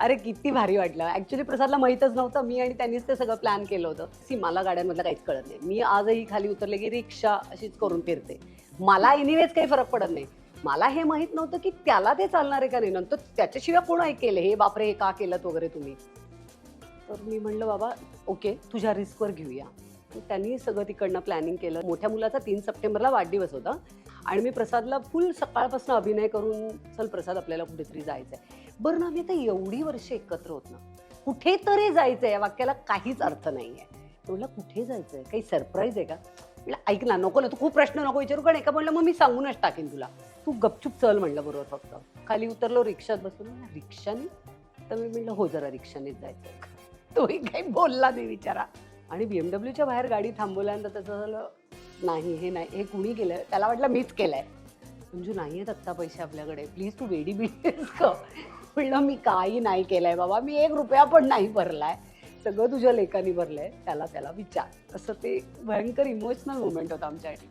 अरे किती भारी वाटलं. ऍक्च्युली प्रसादला माहीतच नव्हतं. मी आणि त्यांनीच ते सगळं प्लॅन केलं होतं. सी मला गाड्यांमधलं काहीच कळत नाही. मी आजही खाली उतरले की रिक्षा अशीच करून फिरते. मला एनिवेज काही फरक पडत नाही. मला हे माहीत नव्हतं की त्याला ते चालणार आहे का नाही. नंतर त्याच्याशिवाय कोण ऐकेल? हे बापरे हे का केलं वगैरे तुम्ही? तर मी म्हणलं बाबा ओके तुझ्या रिस्कवर घेऊया. त्यांनी सगळं तिकडनं प्लॅनिंग केलं. मोठ्या मुलाचा तीन सप्टेंबरला वाढदिवस होता. आणि मी प्रसादला फुल सकाळपासून अभिनय करून चल प्रसाद आपल्याला कुठेतरी जायचं आहे बरं ना मी आता एवढी वर्ष एकत्र होत ना. कुठेतरी जायचं आहे या वाक्याला काहीच अर्थ नाही आहे म्हटलं कुठे जायचं आहे काही सरप्राईज आहे का? म्हटलं ऐक ना नको ना तू खूप प्रश्न नको विचारू. कारण एका म्हणलं मग मी सांगूनच टाकेन तुला. तू गपचूप चल म्हणलं बरोबर फक्त. खाली उतरलो रिक्षात बसून रिक्षाने? तर मी म्हणलं हो जरा रिक्षानेच जायचं तोही काही बोलला नाही विचारा आणि बी एम डब्ल्यूच्या बाहेर गाडी थांबवल्यानंतर त्याचं झालं नाही हे नाही हे कुणी केलं त्याला वाटलं मीच केलंय. म्हणजे नाही आहेत आत्ता पैसे आपल्याकडे. प्लीज तू वेडी बिडीस का म्हणलं मी काही नाही केलंय बाबा. मी एक रुपया पण नाही भरलाय. सगळं तुझ्या लेखानी भरलंय. त्याला त्याला विचार. असं ते भयंकर इमोशनल मुवमेंट होता आमच्यासाठी.